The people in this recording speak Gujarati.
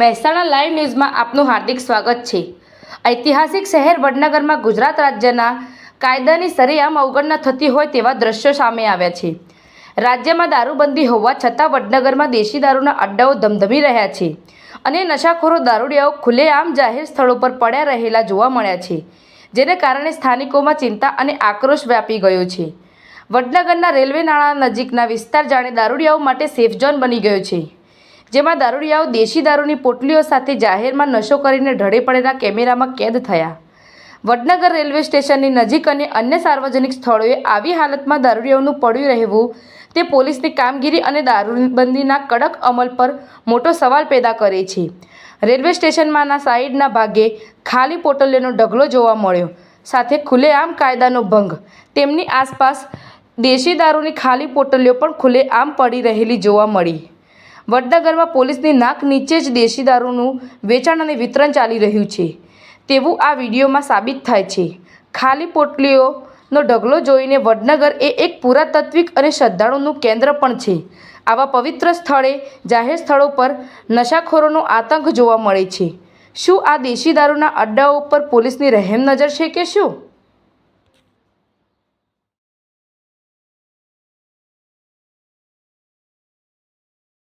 મહેસાણા લાઈવ ન્યૂઝમાં આપનું હાર્દિક સ્વાગત છે. ઐતિહાસિક શહેર વડનગરમાં ગુજરાત રાજ્યના કાયદાની સરેઆમ અવગણના થતી હોય તેવા દ્રશ્યો સામે આવ્યા છે. રાજ્યમાં દારૂબંધી હોવા છતાં વડનગરમાં દેશી દારૂના અડ્ડાઓ ધમધમી રહ્યા છે અને નશાખોરો દારૂડિયાઓ ખુલ્લેઆમ જાહેર સ્થળો પર પડ્યા રહેલા જોવા મળ્યા છે, જેને કારણે સ્થાનિકોમાં ચિંતા અને આક્રોશ વ્યાપી ગયો છે. વડનગરના રેલવે નાળા નજીકના વિસ્તાર જાણે દારૂડિયાઓ માટે સેફ ઝોન બની ગયો છે. જેમાં દારૂડિયાઓ દેશી દારૂની પોટલીઓ સાથે જાહેરમાં નશો કરીને ઢળે પડેલા કેમેરામાં કેદ થયા. વડનગર રેલવે સ્ટેશનની નજીક અને અન્ય સાર્વજનિક સ્થળોએ આવી હાલતમાં દારૂડિયાઓનું પડ્યું રહેવું, તે પોલીસની કામગીરી અને દારૂબંધીના કડક અમલ પર મોટો સવાલ પેદા કરે છે. રેલવે સ્ટેશનમાંના સાઈડના ભાગે ખાલી પોટલીઓનો ઢગલો જોવા મળ્યો. સાથે ખુલ્લેઆમ કાયદાનો ભંગ. તેમની આસપાસ દેશી દારૂની ખાલી પોટલીઓ પણ ખુલ્લેઆમ પડી રહેલી જોવા મળી. વડનગરમાં પોલીસની નાક નીચે જ દેશી દારૂનું વેચાણ અને વિતરણ ચાલી રહ્યું છે. તેવું આ વિડીયોમાં સાબિત થાય છે. ખાલી પોટલીઓનો ઢગલો જોઈને વડનગર એ એક પુરાતત્વિક અને શ્રદ્ધાળુનું કેન્દ્ર પણ છે. આવા પવિત્ર સ્થળે, જાહેર સ્થળો પર નશાખોરોનો આતંક જોવા મળે છે. શું આ દેશી દારૂના અડ્ડાઓ પર પોલીસની રહેમ નજર છે કે શું?